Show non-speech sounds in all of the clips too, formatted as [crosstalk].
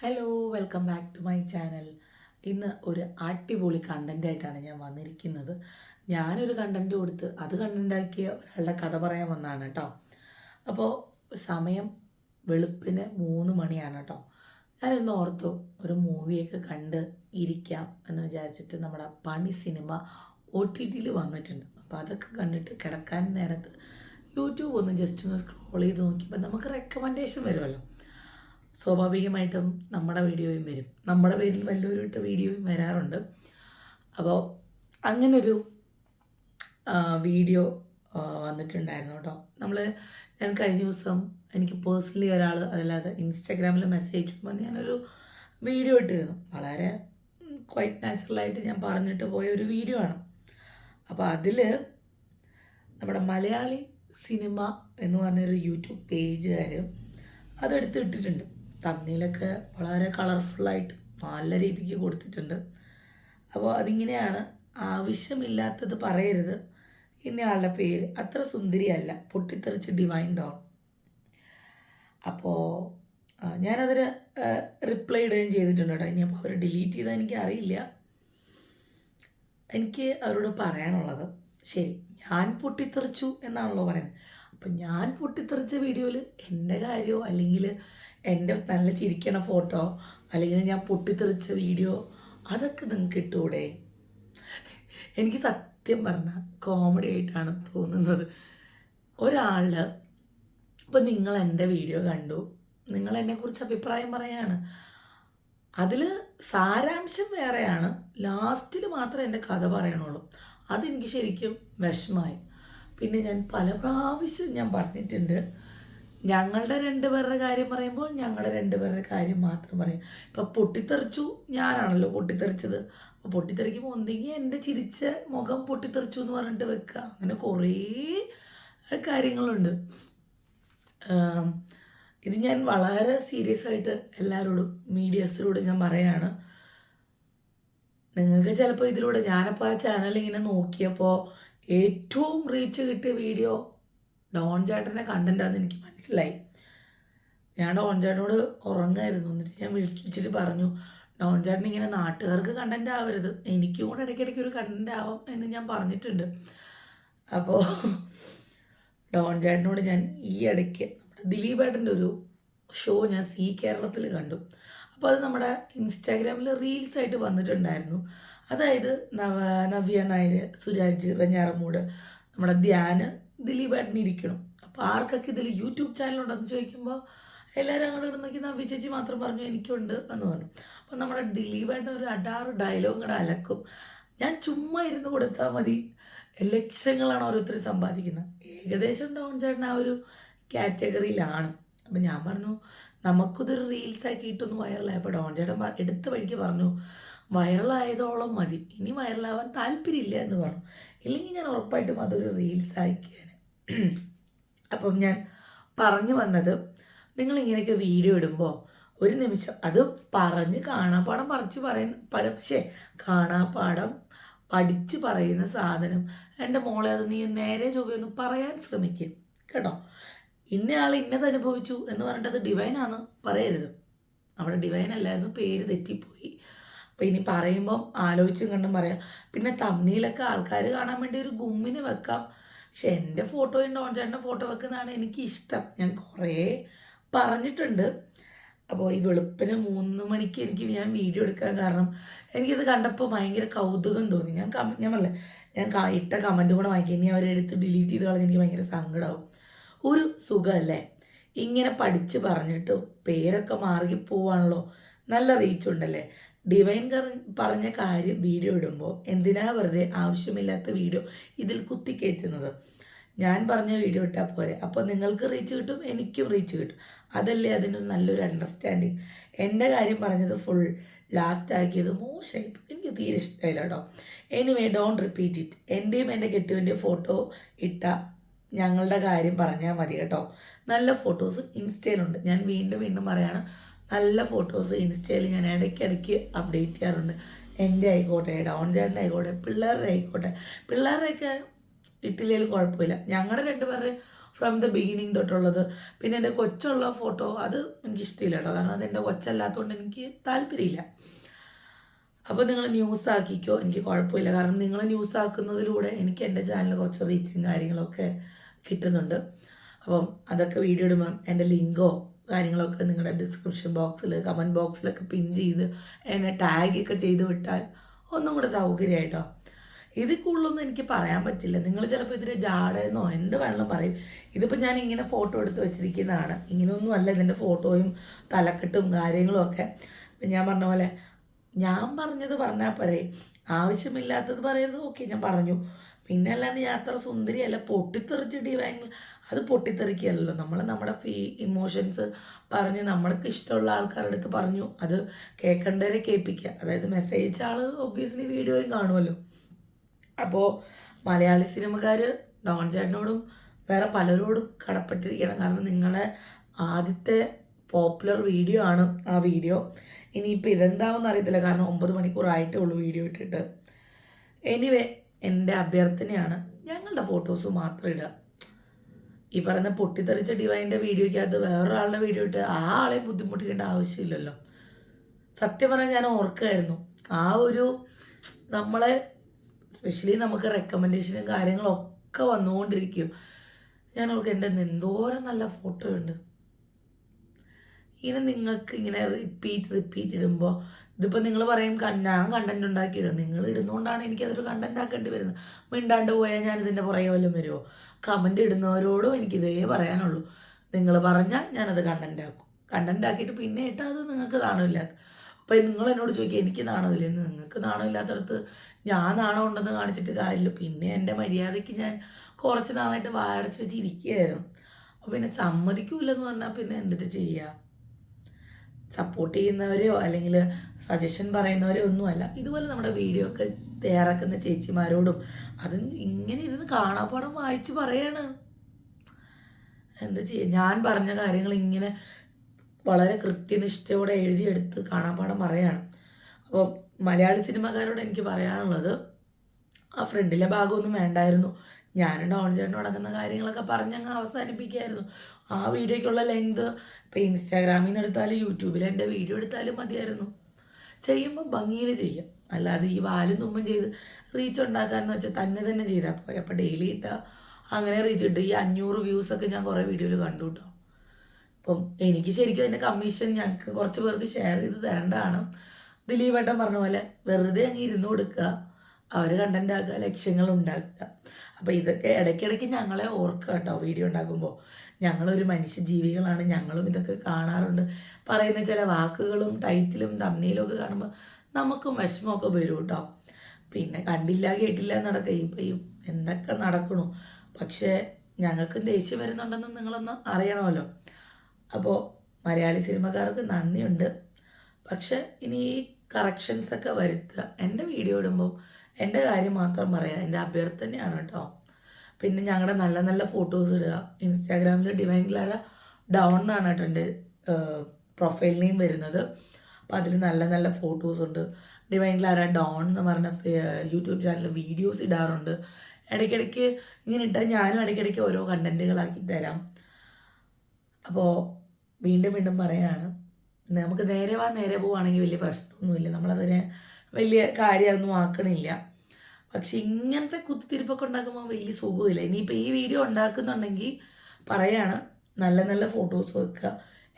Hello welcome back to my channel ഇന്ന് ഒരു അടിപൊളി കണ്ടന്റ് ആയിട്ടാണ് ഞാൻ വന്നിരിക്കുന്നത്. ഞാനൊരു കണ്ടന്റ് കൊടുത്ത് അത് കണ്ടന്റാക്കിയ ഒരാളുടെ കഥ പറയാൻ വന്നതാണ് കേട്ടോ. അപ്പോൾ സമയം വെളുപ്പിന് മൂന്ന് മണിയാണ് കേട്ടോ. ഞാൻ ഇന്ന് ഓർത്തു ഒരു മൂവിയൊക്കെ കണ്ട് ഇരിക്കാം എന്ന് വിചാരിച്ചിട്ട് നമ്മുടെ പണി സിനിമ ഒ ടി ടിയിൽ വന്നിട്ടുണ്ട്. അപ്പോൾ അതൊക്കെ കണ്ടിട്ട് കിടക്കാൻ നേരത്ത് യൂട്യൂബ് ഒന്ന് ജസ്റ്റ് ഒന്ന് സ്ക്രോൾ ചെയ്ത് നോക്കിയപ്പോൾ നമുക്ക് റെക്കമെൻഡേഷൻ വരുമല്ലോ. സ്വാഭാവികമായിട്ടും നമ്മുടെ വീഡിയോയും വരും. നമ്മുടെ പേരിൽ വല്ലവരുമായിട്ട് വീഡിയോയും വരാറുണ്ട്. അപ്പോൾ അങ്ങനൊരു വീഡിയോ വന്നിട്ടുണ്ടായിരുന്നു കേട്ടോ. നമ്മൾ ഞാൻ കഴിഞ്ഞ ദിവസം എനിക്ക് പേഴ്സണലി ഒരാൾ അതല്ലാതെ ഇൻസ്റ്റാഗ്രാമിൽ മെസ്സേജ് വന്ന് ഞാനൊരു വീഡിയോ ഇട്ടിരുന്നു. വളരെ ക്വൈറ്റ് നാച്ചുറലായിട്ട് ഞാൻ പറഞ്ഞിട്ട് പോയ ഒരു വീഡിയോ ആണ്. അപ്പോൾ അതിൽ നമ്മുടെ മലയാളി സിനിമ എന്ന് പറഞ്ഞൊരു യൂട്യൂബ് പേജുകാർ അതെടുത്ത് ഇട്ടിട്ടുണ്ട്. തമ്മിലൊക്കെ വളരെ കളർഫുള്ളായിട്ട് നല്ല രീതിക്ക് കൊടുത്തിട്ടുണ്ട്. അപ്പോൾ അതിങ്ങനെയാണ് ആവശ്യമില്ലാത്തത് പറയരുത്. ഇന്നയാളുടെ പേര് അത്ര സുന്ദരിയല്ല. പൊട്ടിത്തെറിച്ച് ഡിവൈൻ ഡോൺ അപ്പോൾ ഞാനതിന് റിപ്ലൈ ഇടുകയും ചെയ്തിട്ടുണ്ട് കേട്ടോ. ഇനി അപ്പോൾ അവർ ഡിലീറ്റ് ചെയ്താൽ എനിക്ക് അറിയില്ല. എനിക്ക് അവരോട് പറയാനുള്ളത് ശരി ഞാൻ പൊട്ടിത്തെറിച്ചു എന്നാണല്ലോ പറയുന്നത്. അപ്പം ഞാൻ പൊട്ടിത്തെറിച്ച വീഡിയോയിൽ എന്റെ കാര്യമോ അല്ലെങ്കിൽ എന്റെ നല്ല ചിരിക്കണ ഫോട്ടോ അല്ലെങ്കിൽ ഞാൻ പൊട്ടിത്തെറിച്ച വീഡിയോ അതൊക്കെ നിങ്ങൾക്ക് ഇട്ടുകൂടെ എനിക്ക് സത്യം പറഞ്ഞാൽ കോമഡി ആയിട്ടാണ് തോന്നുന്നത്. ഒരാൾ ഇപ്പം നിങ്ങൾ എന്റെ വീഡിയോ കണ്ടു. നിങ്ങൾ എന്നെക്കുറിച്ച് അഭിപ്രായം പറയാണ്. അതിൽ സാരാംശം വേറെയാണ്. ലാസ്റ്റിൽ മാത്രം എന്റെ കഥ പറയണുള്ളൂ. അതെനിക്ക് ശരിക്കും വിഷമായി. പിന്നെ ഞാൻ പല പ്രാവശ്യം ഞാൻ പറഞ്ഞിട്ടുണ്ട് ഞങ്ങളുടെ രണ്ടുപേരുടെ കാര്യം പറയുമ്പോൾ ഞങ്ങളുടെ രണ്ടുപേരുടെ കാര്യം മാത്രം പറയും. ഇപ്പം പൊട്ടിത്തെറിച്ചു ഞാനാണല്ലോ പൊട്ടിത്തെറിച്ചത്. അപ്പോൾ പൊട്ടിത്തെറിക്കുമ്പോൾ ഒന്നെങ്കിൽ എന്റെ ചിരിച്ച മുഖം പൊട്ടിത്തെറിച്ചു എന്ന് പറഞ്ഞിട്ട് വെക്കുക. അങ്ങനെ കുറേ കാര്യങ്ങളുണ്ട്. ഇത് ഞാൻ വളരെ സീരിയസ് ആയിട്ട് എല്ലാവരോടും മീഡിയസിലൂടെ ഞാൻ പറയാണ്. നിങ്ങൾക്ക് ചിലപ്പോൾ ഇതിലൂടെ ഞാനപ്പോൾ ആ ചാനൽ ഇങ്ങനെ നോക്കിയപ്പോൾ ഏറ്റവും റീച്ച് കിട്ടിയ വീഡിയോ ഡോൺ ചേട്ടന്റെ കണ്ടന്റാന്ന് എനിക്ക് മനസ്സിലായി. ഞാൻ ഡോൺ ചേട്ടനോട് ഉറങ്ങായിരുന്നു. എന്നിട്ട് ഞാൻ വിളിച്ചിട്ട് പറഞ്ഞു ഡോൺ ചേട്ടൻ ഇങ്ങനെ നാട്ടുകാർക്ക് കണ്ടന്റ് ആവരുത്. എനിക്കും കൂടെ ഇടയ്ക്കിടയ്ക്ക് ഒരു കണ്ടന്റ് ആവാം എന്ന് ഞാൻ പറഞ്ഞിട്ടുണ്ട്. അപ്പോൾ ഡോൺ ചേട്ടനോട് ഞാൻ ഈ ഇടയ്ക്ക് നമ്മുടെ ദിലീപ് ഏട്ടന്റെ ഒരു ഷോ ഞാൻ സി കേരളത്തിൽ കണ്ടു. അപ്പോൾ അത് നമ്മുടെ ഇൻസ്റ്റാഗ്രാമിൽ റീൽസ് ആയിട്ട് വന്നിട്ടുണ്ടായിരുന്നു. അതായത് നവ നവ്യ നായർ സുരാജ് വെഞ്ഞാറമൂട് നമ്മുടെ ധ്യാന് ദിലീപ് ഏട്ടൻ ഇരിക്കണം. അപ്പോൾ ആർക്കൊക്കെ ഇതിൽ യൂട്യൂബ് ചാനലുണ്ടെന്ന് ചോദിക്കുമ്പോൾ എല്ലാവരും അങ്ങോട്ട് കിടന്നൊക്കെ ഞാൻ ചേച്ചി മാത്രം പറഞ്ഞു എനിക്കുണ്ട് എന്ന് പറഞ്ഞു. അപ്പൊ നമ്മുടെ ദിലീപ് ഏട്ടൻ ഒരു അടാറ് ഡയലോഗ് കൂടെ അലക്കും. ഞാൻ ചുമ്മാ ഇരുന്ന് കൊടുത്താൽ മതി. ലക്ഷങ്ങളാണ് ഓരോരുത്തർ സമ്പാദിക്കുന്നത്. ഏകദേശം ഡൗൺ ചേട്ടൻ ആ ഒരു കാറ്റഗറിയിലാണ്. അപ്പം ഞാൻ പറഞ്ഞു നമുക്കിതൊരു റീൽസ് വൈറലായി വൈറലായപ്പോൾ ഡോൺ ചേട്ടൻ എടുത്ത വഴിക്ക് പറഞ്ഞു വൈറലായതോളം മതി. ഇനി വൈറലാവാൻ താല്പര്യമില്ല എന്ന് പറഞ്ഞു. ഇല്ലെങ്കിൽ ഞാൻ ഉറപ്പായിട്ടും അതൊരു റീൽസ് ആക്കിയാണ് [clears throat] അപ്പം ഞാൻ പറഞ്ഞു വന്നത് നിങ്ങൾ ഇങ്ങനെയൊക്കെ വീഡിയോ ഇടുമ്പോൾ ഒരു നിമിഷം അത് പറഞ്ഞ് കാണാപ്പാടം പറിച്ച് പറയുന്ന പക്ഷേ കാണാപ്പാടം പഠിച്ച് പറയുന്ന സാധനം എന്റെ മോളെ അത് നീ നേരെ ചൊവ്വയൊന്ന് പറയാൻ ശ്രമിക്കും കേട്ടോ? ഇന്നയാൾ ഇന്നത് അനുഭവിച്ചു എന്ന് പറഞ്ഞിട്ട് അത് ഡിവൈനാണ് പറയരുത്. അവിടെ ഡിവൈൻ അല്ലായിരുന്നു പേര് തെറ്റിപ്പോയി. അപ്പോൾ ഇനി പറയുമ്പം ആലോചിച്ചും കണ്ടും പറയാം. പിന്നെ തമ്മിലൊക്കെ ആൾക്കാർ കാണാൻ വേണ്ടി ഒരു ഗുമ്മിന് വെക്കാം. പക്ഷെ എന്റെ ഫോട്ടോയും ഡോൺ ചേട്ടന്റെ ഫോട്ടോ വെക്കുന്നതാണ് എനിക്ക് ഇഷ്ടം ഞാൻ കുറേ പറഞ്ഞിട്ടുണ്ട്. അപ്പോൾ ഈ വെളുപ്പിന് മൂന്ന് മണിക്ക് എനിക്ക് ഞാൻ വീഡിയോ എടുക്കാൻ കാരണം എനിക്കിത് കണ്ടപ്പോൾ ഭയങ്കര കൗതുകം തോന്നി. ഞാൻ കമ ഞാൻ പറഞ്ഞില്ല ഞാൻ ഇട്ട കമന്റ് കൂടെ വാങ്ങി ഇനി അവരെടുത്ത് ഡിലീറ്റ് ചെയ്ത് കളഞ്ഞ് എനിക്ക് ഭയങ്കര സങ്കടമാവും ഒരു സുഖമല്ലേ? ഇങ്ങനെ പഠിച്ച് പറഞ്ഞിട്ട് പേരൊക്കെ മാറി പോവാണല്ലോ നല്ല റീച്ച് ഉണ്ടല്ലേ? ഡിവൈൻ പറഞ്ഞ കാര്യം വീഡിയോ ഇടുമ്പോൾ എന്തിനാ വെറുതെ ആവശ്യമില്ലാത്ത വീഡിയോ ഇതിൽ കുത്തിക്കയറ്റുന്നത് ഞാൻ പറഞ്ഞ വീഡിയോ ഇട്ടാൽ പോരെ. അപ്പോൾ നിങ്ങൾക്ക് റീച്ച് കിട്ടും എനിക്കും റീച്ച് കിട്ടും. അതല്ലേ അതിന് നല്ലൊരു അണ്ടർസ്റ്റാൻഡിങ് എന്റെ കാര്യം പറഞ്ഞത് ഫുൾ ലാസ്റ്റ് ആക്കിയത് മോശമായി എനിക്ക് തീരെ ഇഷ്ടമായില്ല കേട്ടോ. എനിവേ ഡോണ്ട് റിപ്പീറ്റ് ഇറ്റ് എന്റെയും എന്റെ കെട്ടുവിന്റെ ഫോട്ടോ ഇട്ട ഞങ്ങളുടെ കാര്യം പറഞ്ഞാൽ മതി കേട്ടോ. നല്ല ഫോട്ടോസ് ഇൻസ്റ്റയിലുണ്ട്. ഞാൻ വീണ്ടും വീണ്ടും പറയാണ് നല്ല ഫോട്ടോസ് ഇൻസ്റ്റയിൽ ഞാൻ ഇടയ്ക്കിടയ്ക്ക് അപ്ഡേറ്റ് ചെയ്യാറുണ്ട്. എന്റെ ആയിക്കോട്ടെ ഡൗൺ ചേട്ടന്റെ ആയിക്കോട്ടെ പിള്ളേരുടെ ആയിക്കോട്ടെ. പിള്ളേരുടെയൊക്കെ ഇട്ടില്ലെങ്കിലും കുഴപ്പമില്ല. ഞങ്ങളുടെ രണ്ടുപേരുടെ ഫ്രം ദ ബിഗിനിങ് തൊട്ടുള്ളത്. പിന്നെ എന്റെ കൊച്ചുള്ള ഫോട്ടോ അത് എനിക്ക് ഇഷ്ടമില്ല കേട്ടോ കാരണം അത് എന്റെ കൊച്ചല്ലാത്തതുകൊണ്ട് എനിക്ക് താല്പര്യമില്ല. അപ്പോൾ നിങ്ങൾ ന്യൂസ് ആക്കിക്കോ. എനിക്ക് കുഴപ്പമില്ല. കാരണം നിങ്ങൾ ന്യൂസ് ആക്കുന്നതിലൂടെ എനിക്ക് എന്റെ ചാനലിൽ കുറച്ച് റീച്ചും കാര്യങ്ങളൊക്കെ കിട്ടുന്നുണ്ട്. അപ്പം അതൊക്കെ വീഡിയോ ഇടുമ്പം എന്റെ ലിങ്കോ കാര്യങ്ങളൊക്കെ നിങ്ങളുടെ ഡിസ്ക്രിപ്ഷൻ ബോക്സിൽ കമന്റ് ബോക്സിലൊക്കെ പിൻ ചെയ്ത് എന്നെ ടാഗൊക്കെ ചെയ്ത് വിട്ടാൽ ഒന്നും കൂടെ സൗകര്യമായിട്ടോ? ഇതിൽ കൂടുതലൊന്നും എനിക്ക് പറയാൻ പറ്റില്ല. നിങ്ങൾ ചിലപ്പോൾ ഇതിന്റെ ജാടെന്നോ എന്ത് വേണമെങ്കിലും പറയും. ഇതിപ്പോൾ ഞാൻ ഇങ്ങനെ ഫോട്ടോ എടുത്ത് വെച്ചിരിക്കുന്നതാണ്. ഇങ്ങനെയൊന്നും അല്ല ഇതിന്റെ ഫോട്ടോയും തലക്കെട്ടും കാര്യങ്ങളും ഒക്കെ. ഞാൻ പറഞ്ഞ പോലെ ഞാൻ പറഞ്ഞത് പറഞ്ഞാൽ പറയും ആവശ്യമില്ലാത്തത് പറയരുത്. ഓക്കെ ഞാൻ പറഞ്ഞു. പിന്നെ അല്ലാണ്ട് ഞാൻ അത്ര സുന്ദരിയല്ല. പൊട്ടിത്തെറിച്ച് ഡിവൈൻ അത് പൊട്ടിത്തെറിക്കുകയല്ലോ നമ്മൾ നമ്മുടെ ഫീ ഇമോഷൻസ് പറഞ്ഞ് നമ്മൾക്ക് ഇഷ്ടമുള്ള ആൾക്കാരുടെ അടുത്ത് പറഞ്ഞു. അത് കേൾക്കേണ്ടവരെ കേൾപ്പിക്കുക. അതായത് മെസ്സേജ് ആൾ ഒബ്വിയസ്ലി വീഡിയോയും കാണുമല്ലോ. അപ്പോൾ മലയാളി സിനിമക്കാർ ഡോൺ ചേട്ടനോടും വേറെ പലരോടും കടപ്പെട്ടിരിക്കണം. കാരണം നിങ്ങളെ ആദ്യത്തെ പോപ്പുലർ വീഡിയോ ആണ് ആ വീഡിയോ. ഇനിയിപ്പോൾ ഇതെന്താവെന്ന് അറിയത്തില്ല. കാരണം ഒമ്പത് മണിക്കൂറായിട്ടേ ഉള്ളൂ വീഡിയോ ഇട്ടിട്ട്. എനിവേ എന്റെ അഭ്യർത്ഥനയാണ് ഞങ്ങളുടെ ഫോട്ടോസ് മാത്രം ഇടുക. ഈ പറയുന്ന പൊട്ടിത്തെറിച്ച ഡിവൈന്റെ വീഡിയോയ്ക്കകത്ത് വേറൊരാളുടെ വീഡിയോ ഇട്ട് ആ ആളെ ബുദ്ധിമുട്ടിക്കേണ്ട ആവശ്യമില്ലല്ലോ. സത്യം പറഞ്ഞാൽ ഞാൻ ഓർക്കുമായിരുന്നു ആ ഒരു നമ്മളെ സ്പെഷ്യലി നമുക്ക് റെക്കമെൻഡേഷനും കാര്യങ്ങളൊക്കെ വന്നുകൊണ്ടിരിക്കും. ഞാൻ ഓർക്കും എന്റെ എന്തോരം നല്ല ഫോട്ടോ ഉണ്ട്. ഇങ്ങനെ നിങ്ങൾക്ക് ഇങ്ങനെ റിപ്പീറ്റ് റിപ്പീറ്റ് ഇടുമ്പോൾ ഇതിപ്പോൾ നിങ്ങൾ പറയും "കൺ- ഞാൻ കണ്ടന്റ് ഉണ്ടാക്കിയിടും. നിങ്ങൾ ഇടുന്നതുകൊണ്ടാണ് എനിക്കതൊരു കണ്ടന്റ് ആക്കേണ്ടി വരുന്നത്. മിണ്ടാണ്ട് പോയാൽ ഞാൻ ഇതിന്റെ പുറകെ വല്ലതും വരുമോ കമന്റ് ഇടുന്നവരോടും എനിക്ക് ഇതേ പറയാനുള്ളൂ. നിങ്ങൾ പറഞ്ഞാൽ ഞാനത് കണ്ടന്റ് ആക്കും. കണ്ടന്റ് ആക്കിയിട്ട് പിന്നെ ഇട്ടാൽ അത് നിങ്ങൾക്ക് നാണമില്ല. അപ്പോൾ നിങ്ങൾ എന്നോട് ചോദിക്കുക എനിക്ക് നാണമില്ലെന്ന് നിങ്ങൾക്ക് നാണമില്ലാത്തടത്ത് ഞാൻ നാണം ഉണ്ടെന്ന് കാണിച്ചിട്ട് കാര്യമില്ല. പിന്നെ എന്റെ മര്യാദയ്ക്ക് ഞാൻ കുറച്ച് നാളായിട്ട് വായടച്ച് വെച്ച് ഇരിക്കുകയായിരുന്നു അപ്പോൾ പിന്നെ സമ്മതിക്കൂലെന്ന് പറഞ്ഞാൽ പിന്നെ എന്തിട്ട് ചെയ്യുക സപ്പോർട്ട് ചെയ്യുന്നവരെയോ അല്ലെങ്കിൽ സജഷൻ പറയുന്നവരോ ഒന്നുമല്ല. ഇതുപോലെ നമ്മുടെ വീഡിയോ ഒക്കെ തയ്യാറാക്കുന്ന ചേച്ചിമാരോടും അത് ഇങ്ങനെ ഇരുന്ന് കാണാപ്പാടം വായിച്ച് പറയാണ്. എന്താ ചെയ്യുക ഞാൻ പറഞ്ഞ കാര്യങ്ങൾ ഇങ്ങനെ വളരെ കൃത്യനിഷ്ഠയോടെ എഴുതിയെടുത്ത് കാണാപ്പാടം പറയാണ്. അപ്പോൾ മലയാളി സിനിമക്കാരോട് എനിക്ക് പറയാനുള്ളത് ആ ഫ്രണ്ടിലെ ഭാഗമൊന്നും വേണ്ടായിരുന്നു. ഞാനും ഡോൺ ചേട്ടനും നടക്കുന്ന കാര്യങ്ങളൊക്കെ പറഞ്ഞങ്ങ് അവസാനിപ്പിക്കായിരുന്നു. ആ വീഡിയോയ്ക്കുള്ള ലെങ്ത് ഇപ്പോൾ ഇൻസ്റ്റാഗ്രാമിൽ നിന്ന് എടുത്താലും യൂട്യൂബിൽ എന്റെ വീഡിയോ എടുത്താലും മതിയായിരുന്നു. ചെയ്യുമ്പോൾ ഭംഗിയിൽ ചെയ്യാം. അല്ലാതെ ഈ വാലും തുമ്പും ചെയ്ത് റീച്ച് ഉണ്ടാക്കാമെന്ന് വെച്ചാൽ തന്നെ തന്നെ ചെയ്താൽ പോരെ. അപ്പോൾ ഡെയിലി ഇട്ടാൽ അങ്ങനെ റീച്ച് ഇട്ട് ഈ അഞ്ഞൂറ് വ്യൂസൊക്കെ ഞാൻ കുറേ വീഡിയോയിൽ കണ്ടു കേട്ടോ അപ്പം എനിക്ക് ശരിക്കും അതിന്റെ കമ്മീഷൻ ഞങ്ങൾക്ക് കുറച്ച് പേർക്ക് ഷെയർ ചെയ്ത് തരേണ്ടതാണ്. ദിലീപ് ഏട്ടൻ പറഞ്ഞ പോലെ വെറുതെ അങ്ങ് ഇരുന്ന് കൊടുക്കുക അവർ കണ്ടന്റ് ആക്കുക ലക്ഷ്യങ്ങൾ ഉണ്ടാക്കുക. അപ്പോൾ ഇതൊക്കെ ഇടയ്ക്കിടയ്ക്ക് ഞങ്ങളെ ഓർക്കുക കേട്ടോ വീഡിയോ ഉണ്ടാക്കുമ്പോൾ ഞങ്ങളൊരു മനുഷ്യ ജീവികളാണ് ഞങ്ങളും ഇതൊക്കെ കാണാറുണ്ട്. പറയുന്ന ചില വാക്കുകളും ടൈറ്റിലും തമ്മിലും ഒക്കെ കാണുമ്പോൾ നമുക്കും വിഷമമൊക്കെ വരും കേട്ടോ പിന്നെ കണ്ടില്ല കേട്ടില്ല നടക്കുക ഇപ്പം ഈ എന്തൊക്കെ നടക്കണു. പക്ഷേ ഞങ്ങൾക്കും ദേഷ്യം വരുന്നുണ്ടെന്ന് നിങ്ങളൊന്ന് അറിയണമല്ലോ. അപ്പോൾ മലയാളി സിനിമക്കാർക്ക് നന്ദിയുണ്ട്. പക്ഷെ ഇനി ഈ കറക്ഷൻസൊക്കെ വരുത്തുക. എന്റെ വീഡിയോ ഇടുമ്പോൾ എന്റെ കാര്യം മാത്രം പറയാം. എന്റെ അഭ്യർത്ഥനയാണ് കേട്ടോ പിന്നെ ഞങ്ങളുടെ നല്ല നല്ല ഫോട്ടോസ് ഇടുക ഇൻസ്റ്റാഗ്രാമിൽ ഡിവൈൻ ക്ലാര ഡൗൺ എന്നാണ് കേട്ടോ എന്റെ പ്രൊഫൈൽ നെയിം വരുന്നത്. അപ്പോൾ അതിൽ നല്ല നല്ല ഫോട്ടോസ് ഉണ്ട്. ഡിവൈൻ ക്ലാര ഡൗൺ എന്ന് പറഞ്ഞ യൂട്യൂബ് ചാനൽ വീഡിയോസ് ഇടാറുണ്ട്. ഇടയ്ക്കിടയ്ക്ക് ഇങ്ങനെ ഇട്ടാൽ ഞാനും ഇടയ്ക്കിടയ്ക്ക് ഓരോ കണ്ടന്റുകളാക്കി തരാം. അപ്പോൾ വീണ്ടും വീണ്ടും പറയാണ് നമുക്ക് നേരെ വാ നേരെ പോവുകയാണെങ്കിൽ വലിയ പ്രശ്നമൊന്നുമില്ല നമ്മളതിനെ വലിയ കാര്യമൊന്നും ആക്കണില്ല. പക്ഷെ ഇങ്ങനത്തെ കുത്തിത്തിരിപ്പൊക്കെ ഉണ്ടാക്കുമ്പോൾ വലിയ സുഖമില്ല. ഇനിയിപ്പോൾ ഈ വീഡിയോ ഉണ്ടാക്കുന്നുണ്ടെങ്കിൽ പറയാണ് നല്ല നല്ല ഫോട്ടോസ് വെക്കുക.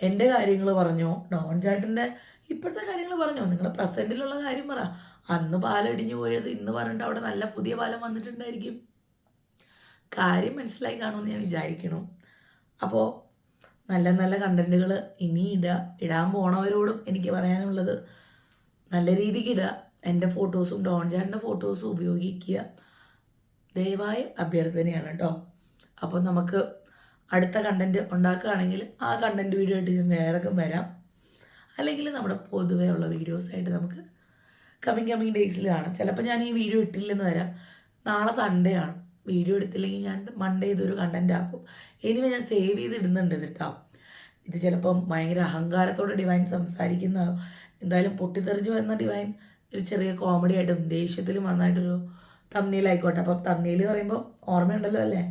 എന്റെ കാര്യങ്ങൾ പറഞ്ഞോ ഡോൺ ചാട്ടിന്റെ ഇപ്പോഴത്തെ കാര്യങ്ങൾ പറഞ്ഞോ? നിങ്ങൾ പ്രസന്റിലുള്ള കാര്യം പറ. അന്ന് പാലടിഞ്ഞു പോയത് ഇന്ന് പറഞ്ഞിട്ട് അവിടെ നല്ല പുതിയ പാലം വന്നിട്ടുണ്ടായിരിക്കും. കാര്യം മനസ്സിലായി കാണുമെന്ന് ഞാൻ വിചാരിക്കണം. അപ്പോൾ നല്ല നല്ല കണ്ടന്റുകൾ ഇനി ഇടുക ഇടാൻ പോണവരോടും എനിക്ക് പറയാനുള്ളത് നല്ല രീതിക്ക് ഇടുക എന്റെ ഫോട്ടോസും ഡോൺ ചേട്ടന്റെ ഫോട്ടോസും ഉപയോഗിക്കുക. ദയവായ അഭ്യർത്ഥനയാണ് കേട്ടോ അപ്പോൾ നമുക്ക് അടുത്ത കണ്ടന്റ് ഉണ്ടാക്കുകയാണെങ്കിൽ ആ കണ്ടന്റ് വീഡിയോ ആയിട്ട് ഞാൻ വേറെ വരാം. അല്ലെങ്കിൽ നമ്മുടെ പൊതുവേ ഉള്ള വീഡിയോസായിട്ട് നമുക്ക് കമ്മിങ് കമ്മിങ് ഡേയ്സിൽ കാണാം. ചിലപ്പോൾ ഞാൻ ഈ വീഡിയോ ഇട്ടില്ലെന്ന് വരാം. നാളെ സൺഡേ ആണ്. വീഡിയോ എടുത്തില്ലെങ്കിൽ ഞാൻ മൺഡേ ഇതൊരു കണ്ടന്റ് ആക്കും. എനിവേ ഞാൻ സേവ് ചെയ്ത് ഇടുന്നുണ്ട് കേട്ടോ ഇത് ചിലപ്പം ഭയങ്കര അഹങ്കാരത്തോടെ ഡിവൈൻ സംസാരിക്കുന്ന എന്തായാലും പൊട്ടിത്തെറിച്ച് വരുന്ന ഡിവൈൻ ഒരു ചെറിയ കോമഡി ആയിട്ടും ദേഷ്യത്തിലും നന്നായിട്ടൊരു തമ്മിയിലായിക്കോട്ടെ അപ്പം തമ്മിയിൽ പറയുമ്പോൾ ഓർമ്മയുണ്ടല്ലോ അല്ലേ?